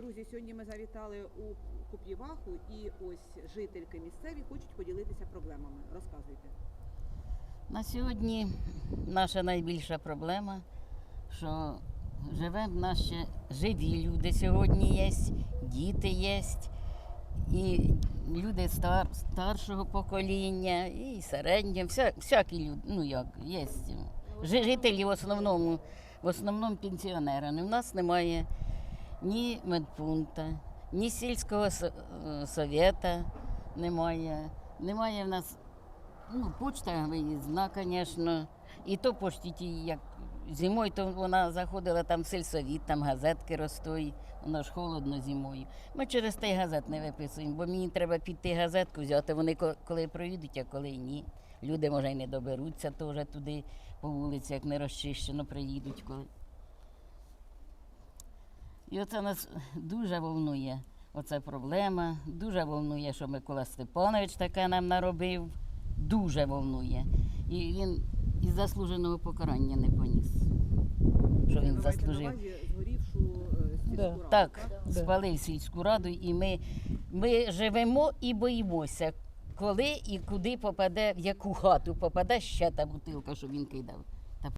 Друзі, сьогодні ми завітали у Куп'єваху і ось жительки місцеві хочуть поділитися проблемами. Розказуйте. На сьогодні наша найбільша проблема, що живемо наші живі люди сьогодні є, діти є, і люди стар, старшого покоління, і середнього, вся, всякі люди, ну як, є. Жителі в основному, в основному пенсіонери. У нас немає ні медпункта, ні сільського е, совєта немає. Немає в нас Ну, почта виїзна, звісно. І то пошті ті, як зимою, то вона заходила там в сельсовіт, там газетки ростуть, воно ж холодно зимою. Ми через той газет не виписуємо, бо мені треба піти газетку взяти. Вони коли проїдуть, а коли ні. Люди, може, й не доберуться теж туди по вулиці, як не розчищено, приїдуть коли. І оце нас дуже волнує. Оця проблема. Дуже волнує, що Микола Степанович таке нам наробив. Дуже волнує. І він із заслуженого покарання не поніс. Що він заслужив. е, Да. Так, спалив сільську раду, і ми, ми живемо і боїмося, коли і куди попаде, в яку хату попаде ще та бутилка, що він кидав.